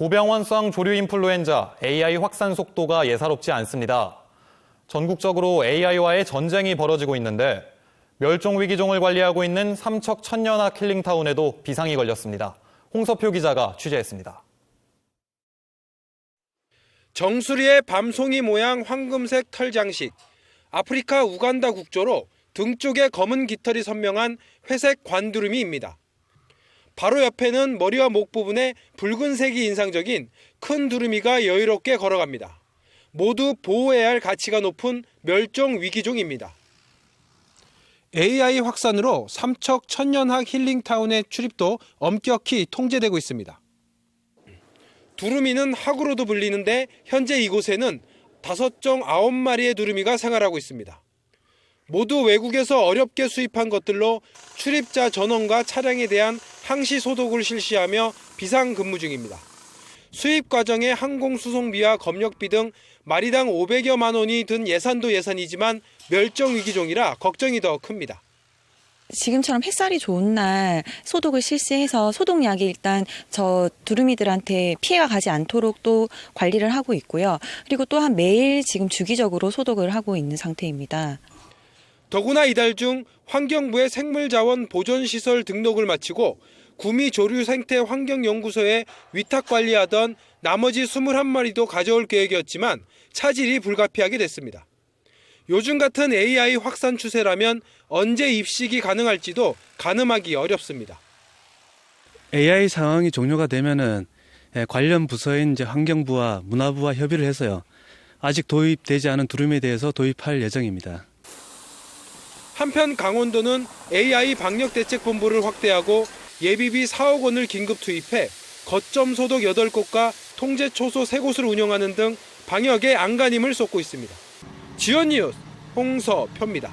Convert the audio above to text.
고병원성 조류 인플루엔자 AI 확산 속도가 예사롭지 않습니다. 전국적으로 AI와의 전쟁이 벌어지고 있는데 멸종 위기종을 관리하고 있는 삼척 천년화 킬링타운에도 비상이 걸렸습니다. 홍서표 기자가 취재했습니다. 정수리의 밤송이 모양 황금색 털 장식, 아프리카 우간다 국조로 등 쪽에 검은 깃털이 선명한 회색 관두루미입니다. 바로 옆에는 머리와 목 부분에 붉은색이 인상적인 큰 두루미가 여유롭게 걸어갑니다. 모두 보호해야 할 가치가 높은 멸종 위기종입니다. AI 확산으로 삼척 천년학 힐링타운의 출입도 엄격히 통제되고 있습니다. 두루미는 학으로도 불리는데 현재 이곳에는 다섯 종 아홉 마리의 두루미가 생활하고 있습니다. 모두 외국에서 어렵게 수입한 것들로 출입자 전원과 차량에 대한 항시 소독을 실시하며 비상 근무 중입니다. 수입 과정에 항공 수송비와 검역비 등 마리당 500여만 원이 든 예산도 예산이지만 멸종 위기종이라 걱정이 더 큽니다. 지금처럼 햇살이 좋은 날 소독을 실시해서 소독약이 일단 저 두루미들한테 피해가 가지 않도록 또 관리를 하고 있고요. 그리고 또한 매일 지금 주기적으로 소독을 하고 있는 상태입니다. 더구나 이달 중 환경부의 생물자원 보존시설 등록을 마치고 구미조류생태환경연구소에 위탁 관리하던 나머지 21마리도 가져올 계획이었지만 차질이 불가피하게 됐습니다. 요즘 같은 AI 확산 추세라면 언제 입식이 가능할지도 가늠하기 어렵습니다. AI 상황이 종료가 되면은 예, 관련 부서인 이제 환경부와 문화부와 협의를 해서요. 아직 도입되지 않은 두루미에 대해서 도입할 예정입니다. 한편 강원도는 AI 방역 대책 본부를 확대하고 예비비 4억 원을 긴급 투입해 거점 소독 8곳과 통제 초소 3곳을 운영하는 등 방역에 안간힘을 쏟고 있습니다. 지연 뉴스 홍서표입니다.